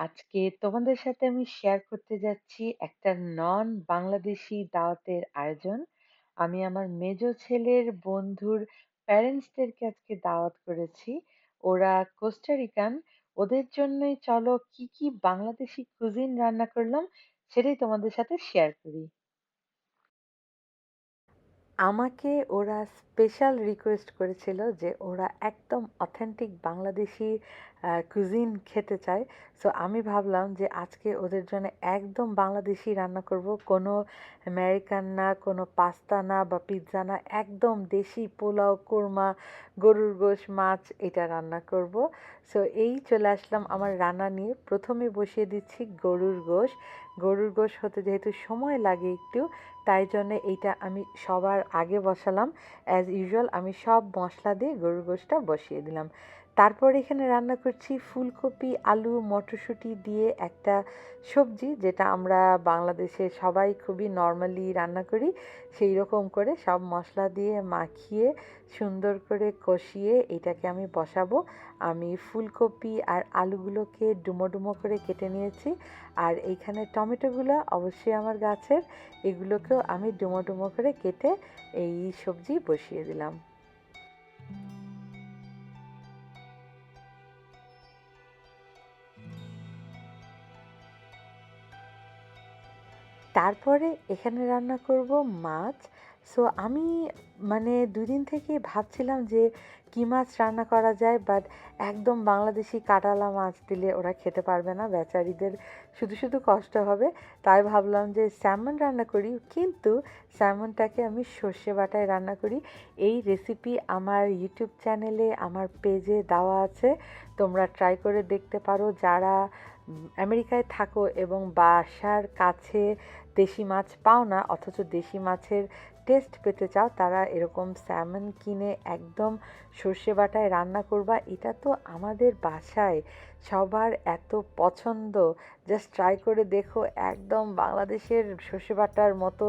আজকে তোমাদের সাথে আমি শেয়ার করতে যাচ্ছি একটা নন বাংলাদেশি দাওয়াতের আয়োজন। আমি আমার মেজ ছেলের বন্ধুর প্যারেন্টসদেরকে আজকে দাওয়াত করেছি। ওরা কোস্টারিকান। ওদের জন্যই চলো কি, কি বাংলাদেশি কুজিন রান্না করলাম সেটাই তোমাদের সাথে শেয়ার করি। আমাকে ওরা স্পেশাল রিকোয়েস্ট করেছিল যে ওরা একদম অথেন্টিক বাংলাদেশি কুজিন খেতে চায়। সো আমি ভাবলাম যে আজকে ওদের জন্য একদম বাংলাদেশি রান্না করব। কোনো আমেরিকান না, কোনো পাস্তা না বা পিৎজা না, একদম দেশি পোলাও, কোরমা, গরুর গোশ, মাছ, এটা রান্না করব। সো এই চলে আসলাম আমার রান্না নিয়ে। প্রথমে বসিয়ে দিচ্ছি গরুর গোশ। গরুর গোশ হতে যেহেতু সময় লাগে একটু, তাই জন্য এইটা আমি সবার আগে বসালাম। অ্যাজ ইউজুয়াল আমি সব মশলা দিয়ে গরুর গোশটা বসিয়ে দিলাম। তারপর এখানে রান্না করছি ফুলকপি, আলু, মটরশুঁটি দিয়ে একটা সবজি, যেটা আমরা বাংলাদেশে সবাই খুবই নর্মালি রান্না করি। সেই রকম করে সব মশলা দিয়ে মাখিয়ে সুন্দর করে কষিয়ে এটাকে আমি বসাবো। আমি ফুলকপি আর আলুগুলোকে ডুমো ডুমো করে কেটে নিয়েছি। আর এইখানে টমেটোগুলো অবশ্যই আমার গাছের, এগুলোকেও আমি ডুমো ডুমো করে কেটে এই সবজি বসিয়ে দিলাম। তারপরে এখানে রান্না করব মাছ। সো আমি মানে দুদিন থেকে ভাবছিলাম যে কী মাছ রান্না করা যায় বাট একদম বাংলাদেশি কাটালা মাছ দিলে ওরা খেতে পারবে না, বেচারিদের শুধু শুধু কষ্ট হবে। তাই ভাবলাম যে স্যামন রান্না করি, কিন্তু স্যামনটাকে আমি সর্ষে বাটায় রান্না করি। এই রেসিপি আমার ইউটিউব চ্যানেলে আমার পেজে দেওয়া আছে, তোমরা ট্রাই করে দেখতে পারো। যারা আমেরিকায় থাকো এবং বাসার কাছে দেশি মাছ পাও না, অথচ দেশি মাছের টেস্ট পেতে চাও, তারা এরকম স্যামন কিনে একদম সর্ষে বাটায় রান্না করবা, এটা তো আমাদের বাসায় সবার এত পছন্দ। জাস্ট ট্রাই করে দেখো, একদম বাংলাদেশের সর্ষে বাটার মতো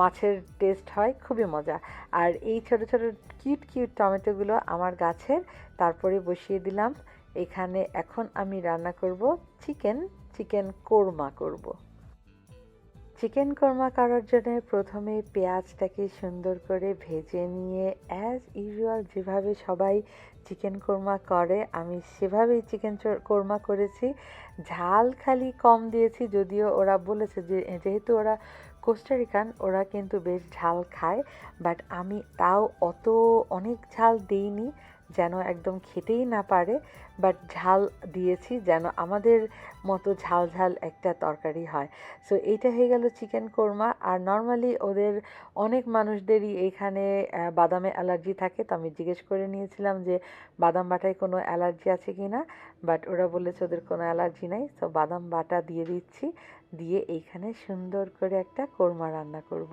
মাছের টেস্ট হয়, খুবই মজা। আর এই ছোট ছোট কিউট কিউট টমেটোগুলো আমার গাছের, তারপরে বসিয়ে দিলাম। এখানে এখন আমি রান্না করব চিকেন চিকেন কোরমা করব। চিকেন কোরমা করার জন্য প্রথমে পেঁয়াজটাকে সুন্দর করে ভেজে নিয়ে অ্যাজ ইউজুয়াল যেভাবে সবাই চিকেন কোরমা করে, আমি সেভাবেই চিকেন কোরমা করেছি। ঝাল খালি কম দিয়েছি, যদিও ওরা বলেছে যে, যেহেতু ওরা কোস্টারিকান, ওরা কিন্তু বেশ ঝাল খায় বাট আমি তাও অত অনেক ঝাল দিইনি। যেন একদম খেতেই না পারে বাট ঝাল দিয়েছি যেন আমাদের মতো ঝাল ঝাল একটা তরকারি হয়। সো এইটা হয়ে গেল চিকেন কোরমা আর নর্মালি ওদের অনেক মানুষদেরই এখানে বাদামে অ্যালার্জি থাকে। তো আমি জিজ্ঞেস করে নিয়েছিলাম যে, বাদাম বাটায় কোনো অ্যালার্জি আছে কি না? বাট ওরা বলেছে ওদের কোনো অ্যালার্জি নাই। তো বাদাম বাটা দিয়ে দিচ্ছি, দিয়ে এইখানে সুন্দর করে একটা কোরমা রান্না করব।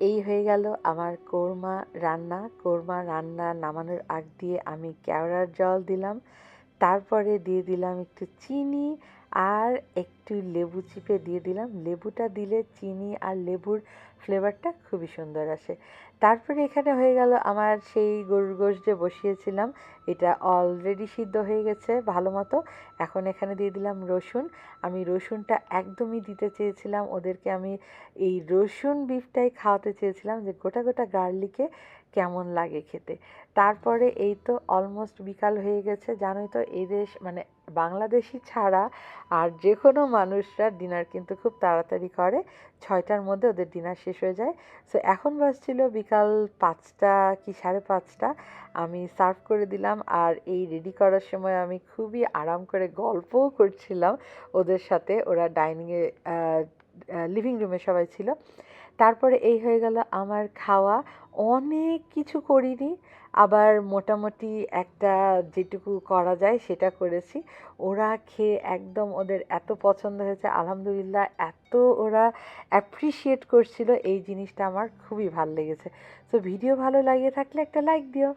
এই হয়ে গেল আমার কোরমা রান্না। কোরমা রান্না নামানোর আগ দিয়ে আমি কেওড়ার জল দিলাম। তারপরে দিয়ে দিলাম একটু চিনি আর একটু লেবু চিপে দিয়ে দিলাম। লেবুটা দিলে চিনি আর লেবুর ফ্লেভারটা খুবই সুন্দর আসে। তারপরে এখানে হয়ে গেল আমার সেই গরুর গোশ যে বসিয়েছিলাম, এটা অলরেডি সিদ্ধ হয়ে গেছে ভালো মতো। এখন এখানে দিয়ে দিলাম রসুন। আমি রসুনটা একদমই দিতে চেয়েছিলাম, ওদেরকে আমি এই রসুন বিফটাই খাওয়াতে চেয়েছিলাম যে গোটা গোটা গার্লিকে কেমন লাগে খেতে। তারপরে এই তো অলমোস্ট বিকাল হয়ে গেছে, জানোই তো এই দেশ মানে বাংলাদেশি ছাড়া আর যে কোনো মানুষরা ডিনার কিন্তু খুব তাড়াতাড়ি করে। ছয়টার মধ্যে ওদের ডিনার শেষ হয়ে যায়। সো এখন বাজছিল বিকাল পাঁচটা কি সাড়ে পাঁচটা। আমি সার্ভ করে দিলাম আর এই রেডি করার সময় আমি খুবই আরাম করে গল্পও করছিলাম। ওদের সাথে ওরা ডাইনিংয়ে লিভিং রুমে সবাই ছিল। তারপরে এই হয়ে গেল আমার খাওয়া। অনেক কিছু করিনি। আবার মোটামুটি একটা যেটুকু করা যায় সেটা করেছি। ওরা খেয়ে একদম ওদের এত পছন্দ হয়েছে। আলহামদুলিল্লাহ এত ওরা অ্যাপ্রিসিয়েট করছিল। এই জিনিসটা আমার খুবই ভালো লেগেছে। তো ভিডিও ভালো লাগিয়ে থাকলে একটা লাইক দিও।